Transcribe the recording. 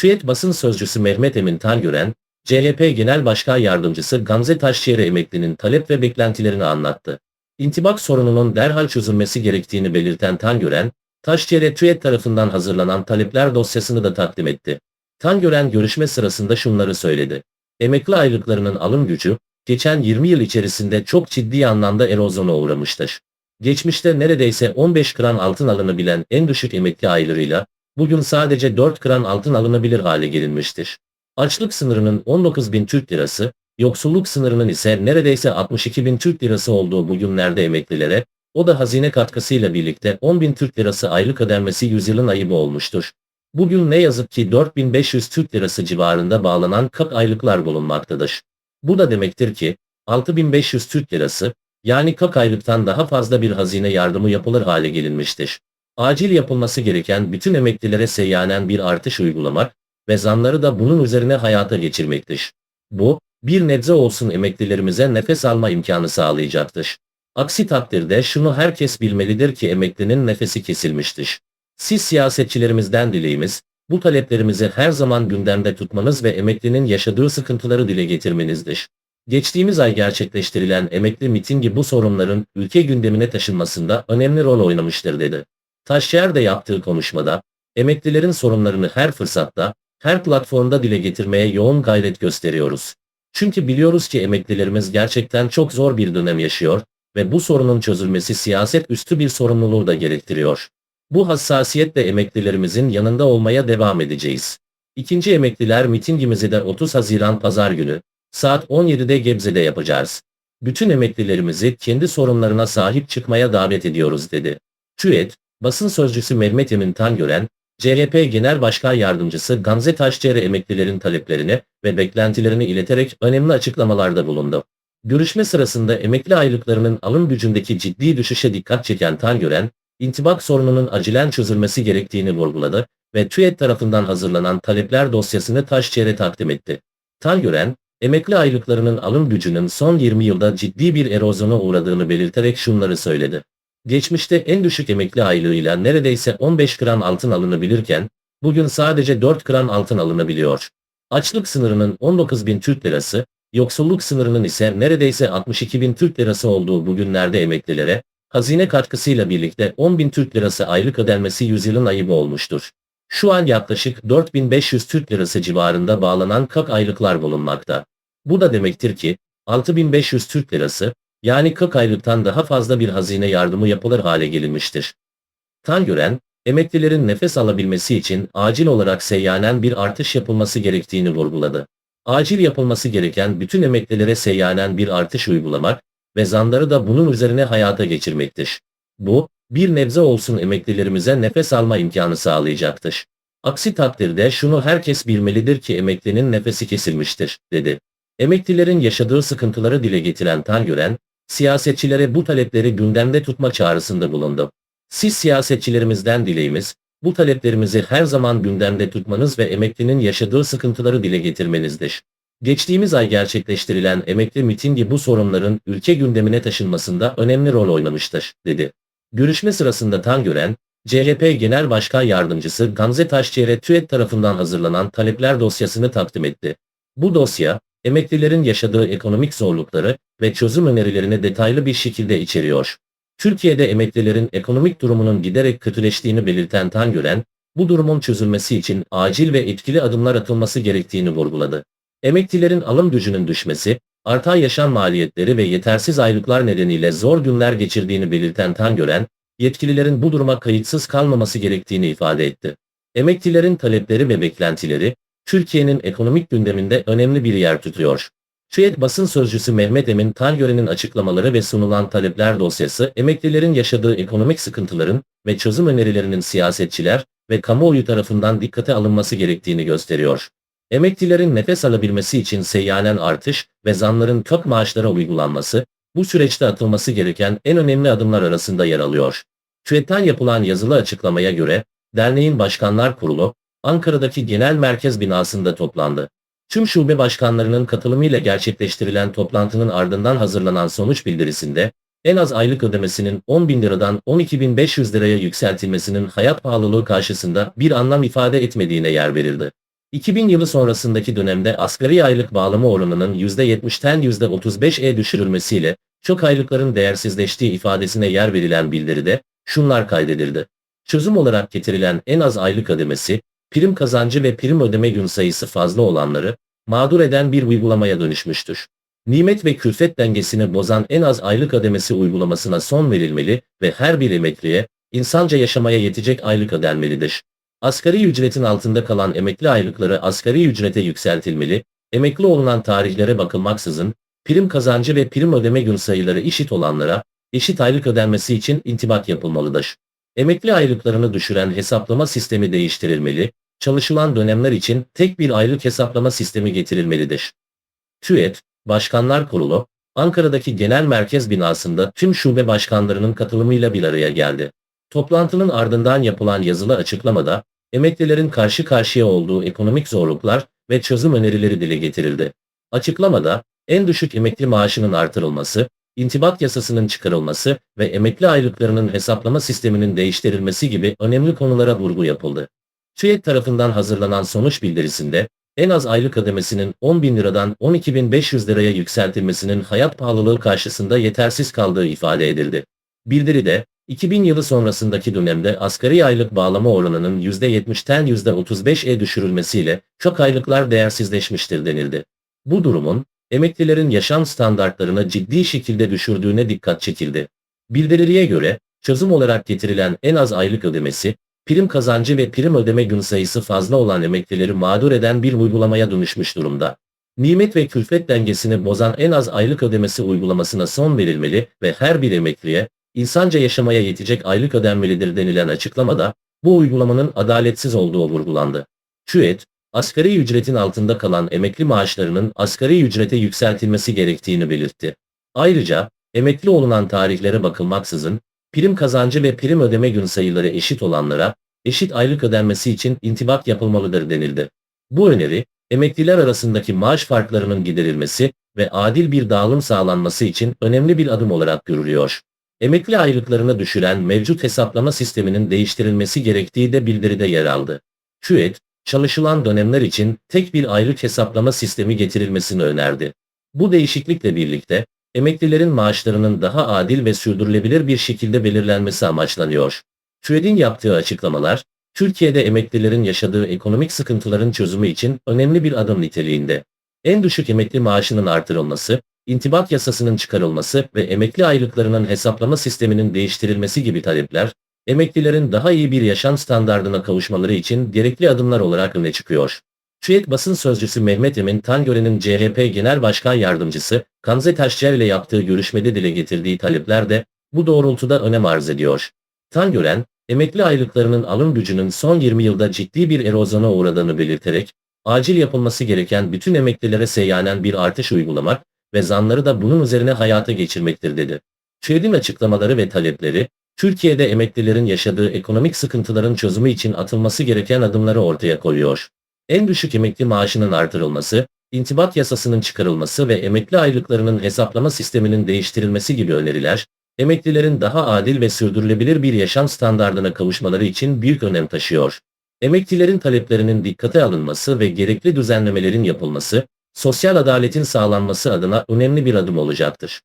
TÜET basın sözcüsü Mehmet Emin Tangören, CHP Genel Başkan Yardımcısı Gamze Taşçıyer emeklinin talep ve beklentilerini anlattı. İntibak sorununun derhal çözülmesi gerektiğini belirten Tangören, Taşçıyer'e TÜET tarafından hazırlanan talepler dosyasını da takdim etti. Tangören görüşme sırasında şunları söyledi. Emekli aylıklarının alım gücü, geçen 20 yıl içerisinde çok ciddi anlamda erozyona uğramıştır. Geçmişte neredeyse 15 gram altın alınabilen en düşük emekli aylarıyla, bugün sadece 4 gram altın alınabilir hale gelinmiştir. Açlık sınırının 19 bin Türk lirası, yoksulluk sınırının ise neredeyse 62 bin Türk lirası olduğu bugünlerde emeklilere, o da hazine katkısıyla birlikte 10 bin Türk lirası aylık ödenmesi yüzyılın ayıbı olmuştur. Bugün ne yazık ki 4500 Türk lirası civarında bağlanan kak aylıklar bulunmaktadır. Bu da demektir ki 6500 Türk lirası yani kak aylıktan daha fazla bir hazine yardımı yapılır hale gelinmiştir. Acil yapılması gereken bütün emeklilere seyyanen bir artış uygulamak ve zamları da bunun üzerine hayata geçirmektir. Bu, bir nebze olsun emeklilerimize nefes alma imkanı sağlayacaktır. Aksi takdirde şunu herkes bilmelidir ki emeklinin nefesi kesilmiştir. Siz siyasetçilerimizden dileğimiz, bu taleplerimizi her zaman gündemde tutmanız ve emeklinin yaşadığı sıkıntıları dile getirmenizdir. Geçtiğimiz ay gerçekleştirilen emekli mitingi bu sorunların ülke gündemine taşınmasında önemli rol oynamıştır dedi. Taşyer de yaptığı konuşmada, emeklilerin sorunlarını her fırsatta, her platformda dile getirmeye yoğun gayret gösteriyoruz. Çünkü biliyoruz ki emeklilerimiz gerçekten çok zor bir dönem yaşıyor ve bu sorunun çözülmesi siyaset üstü bir sorumluluğu da gerektiriyor. Bu hassasiyetle emeklilerimizin yanında olmaya devam edeceğiz. İkinci emekliler mitingimizi de 30 Haziran Pazar günü saat 17'de Gebze'de yapacağız. Bütün emeklilerimizi kendi sorunlarına sahip çıkmaya davet ediyoruz dedi. TÜET, basın sözcüsü Mehmet Emin Tangören, CHP Genel Başkan Yardımcısı Gamze Taşçıer'e emeklilerin taleplerini ve beklentilerini ileterek önemli açıklamalarda bulundu. Görüşme sırasında emekli aylıklarının alım gücündeki ciddi düşüşe dikkat çeken Tangören, intibak sorununun acilen çözülmesi gerektiğini vurguladı ve TÜET tarafından hazırlanan talepler dosyasını Taşçıer'e takdim etti. Tangören, emekli aylıklarının alım gücünün son 20 yılda ciddi bir erozyona uğradığını belirterek şunları söyledi. Geçmişte en düşük emekli aylığıyla neredeyse 15 gram altın alınabilirken, bugün sadece 4 gram altın alınabiliyor. Açlık sınırının 19 bin Türk lirası, yoksulluk sınırının ise neredeyse 62 bin Türk lirası olduğu bugünlerde emeklilere, hazine katkısıyla birlikte 10 bin Türk lirası aylık ödenmesi yüzyılın ayıbı olmuştur. Şu an yaklaşık 4500 Türk lirası civarında bağlanan kak aylıklar bulunmakta. Bu da demektir ki 6500 Türk lirası yani 40 aylıktan daha fazla bir hazine yardımı yapılır hale gelinmiştir. Tangören, emeklilerin nefes alabilmesi için acil olarak seyyanen bir artış yapılması gerektiğini vurguladı. Acil yapılması gereken bütün emeklilere seyyanen bir artış uygulamak ve zamları da bunun üzerine hayata geçirmektir. Bu, bir nebze olsun emeklilerimize nefes alma imkanı sağlayacaktır. Aksi takdirde şunu herkes bilmelidir ki emeklinin nefesi kesilmiştir, dedi. Emeklilerin yaşadığı sıkıntıları dile getiren Tangören, siyasetçilere bu talepleri gündemde tutma çağrısında bulundu. Siz siyasetçilerimizden dileğimiz, bu taleplerimizi her zaman gündemde tutmanız ve emeklinin yaşadığı sıkıntıları dile getirmenizdir. Geçtiğimiz ay gerçekleştirilen emekli mitingi bu sorunların ülke gündemine taşınmasında önemli rol oynamıştır, dedi. Görüşme sırasında Tangören, CHP Genel Başkan Yardımcısı Gamze Taşçıer'e TÜET tarafından hazırlanan talepler dosyasını takdim etti. Bu dosya, emeklilerin yaşadığı ekonomik zorlukları ve çözüm önerilerini detaylı bir şekilde içeriyor. Türkiye'de emeklilerin ekonomik durumunun giderek kötüleştiğini belirten Tangören, bu durumun çözülmesi için acil ve etkili adımlar atılması gerektiğini vurguladı. Emeklilerin alım gücünün düşmesi, artan yaşam maliyetleri ve yetersiz aylıklar nedeniyle zor günler geçirdiğini belirten Tangören, yetkililerin bu duruma kayıtsız kalmaması gerektiğini ifade etti. Emeklilerin talepleri ve beklentileri, Türkiye'nin ekonomik gündeminde önemli bir yer tutuyor. TÜET basın sözcüsü Mehmet Emin Tangören'in açıklamaları ve sunulan talepler dosyası, emeklilerin yaşadığı ekonomik sıkıntıların ve çözüm önerilerinin siyasetçiler ve kamuoyu tarafından dikkate alınması gerektiğini gösteriyor. Emeklilerin nefes alabilmesi için seyyanen artış ve zamların kök maaşlara uygulanması, bu süreçte atılması gereken en önemli adımlar arasında yer alıyor. TÜET'ten yapılan yazılı açıklamaya göre, derneğin başkanlar kurulu, Ankara'daki genel merkez binasında toplandı. Tüm şube başkanlarının katılımıyla gerçekleştirilen toplantının ardından hazırlanan sonuç bildirisinde, en az aylık ödemesinin 10 bin liradan 12.500 liraya yükseltilmesinin hayat pahalılığı karşısında bir anlam ifade etmediğine yer verildi. 2000 yılı sonrasındaki dönemde asgari aylık bağlama oranının %70'ten %35'e düşürülmesiyle çok aylıkların değersizleştiği ifadesine yer verilen bildiride şunlar kaydedildi. Çözüm olarak getirilen en az aylık ödemesi, prim kazancı ve prim ödeme gün sayısı fazla olanları mağdur eden bir uygulamaya dönüşmüştür. Nimet ve külfet dengesini bozan en az aylık ödemesi uygulamasına son verilmeli ve her bir emekliye insanca yaşamaya yetecek aylık ödenmelidir. Asgari ücretin altında kalan emekli aylıkları asgari ücrete yükseltilmeli, emekli olunan tarihlere bakılmaksızın, prim kazancı ve prim ödeme gün sayıları eşit olanlara, eşit aylık ödenmesi için intibak yapılmalıdır. Emekli aylıklarını düşüren hesaplama sistemi değiştirilmeli, çalışılan dönemler için tek bir aylık hesaplama sistemi getirilmelidir. TÜET, Başkanlar Kurulu, Ankara'daki genel merkez binasında tüm şube başkanlarının katılımıyla bir araya geldi. Toplantının ardından yapılan yazılı açıklamada, emeklilerin karşı karşıya olduğu ekonomik zorluklar ve çözüm önerileri dile getirildi. Açıklamada, en düşük emekli maaşının artırılması, intibak yasasının çıkarılması ve emekli aylıklarının hesaplama sisteminin değiştirilmesi gibi önemli konulara vurgu yapıldı. TÜİK tarafından hazırlanan sonuç bildirisinde, en az aylık ödemesinin 10 bin liradan 12.500 liraya yükseltilmesinin hayat pahalılığı karşısında yetersiz kaldığı ifade edildi. Bildiride, 2000 yılı sonrasındaki dönemde asgari aylık bağlama oranının %70'ten %35'e düşürülmesiyle çok aylıklar değersizleşmiştir denildi. Bu durumun, emeklilerin yaşam standartlarını ciddi şekilde düşürdüğüne dikkat çekildi. Bildiriliye göre, çözüm olarak getirilen en az aylık ödemesi, prim kazancı ve prim ödeme gün sayısı fazla olan emeklileri mağdur eden bir uygulamaya dönüşmüş durumda. Nimet ve külfet dengesini bozan en az aylık ödemesi uygulamasına son verilmeli ve her bir emekliye, insanca yaşamaya yetecek aylık ödenmelidir denilen açıklamada, bu uygulamanın adaletsiz olduğu vurgulandı. TÜET, asgari ücretin altında kalan emekli maaşlarının asgari ücrete yükseltilmesi gerektiğini belirtti. Ayrıca, emekli olunan tarihlere bakılmaksızın, prim kazancı ve prim ödeme gün sayıları eşit olanlara, eşit aylık ödenmesi için intibak yapılmalıdır denildi. Bu öneri, emekliler arasındaki maaş farklarının giderilmesi ve adil bir dağılım sağlanması için önemli bir adım olarak görülüyor. Emekli aylıklarını düşüren mevcut hesaplama sisteminin değiştirilmesi gerektiği de bildiride yer aldı. TÜET, çalışılan dönemler için tek bir aylık hesaplama sistemi getirilmesini önerdi. Bu değişiklikle birlikte, emeklilerin maaşlarının daha adil ve sürdürülebilir bir şekilde belirlenmesi amaçlanıyor. TÜED'in yaptığı açıklamalar, Türkiye'de emeklilerin yaşadığı ekonomik sıkıntıların çözümü için önemli bir adım niteliğinde. En düşük emekli maaşının artırılması, intibak yasasının çıkarılması ve emekli aylıklarının hesaplama sisteminin değiştirilmesi gibi talepler, emeklilerin daha iyi bir yaşam standardına kavuşmaları için gerekli adımlar olarak öne çıkıyor. TÜİK basın sözcüsü Mehmet Emin Tangören'in CHP Genel Başkan Yardımcısı Gamze Taşçıer ile yaptığı görüşmede dile getirdiği talepler de bu doğrultuda önem arz ediyor. Tangören, emekli aylıklarının alım gücünün son 20 yılda ciddi bir erozyona uğradığını belirterek, acil yapılması gereken bütün emeklilere seyyanen bir artış uygulamak ve zamları da bunun üzerine hayata geçirmektir dedi. TÜİK'in açıklamaları ve talepleri, Türkiye'de emeklilerin yaşadığı ekonomik sıkıntıların çözümü için atılması gereken adımları ortaya koyuyor. En düşük emekli maaşının artırılması, intibak yasasının çıkarılması ve emekli aylıklarının hesaplama sisteminin değiştirilmesi gibi öneriler, emeklilerin daha adil ve sürdürülebilir bir yaşam standardına kavuşmaları için büyük önem taşıyor. Emeklilerin taleplerinin dikkate alınması ve gerekli düzenlemelerin yapılması, sosyal adaletin sağlanması adına önemli bir adım olacaktır.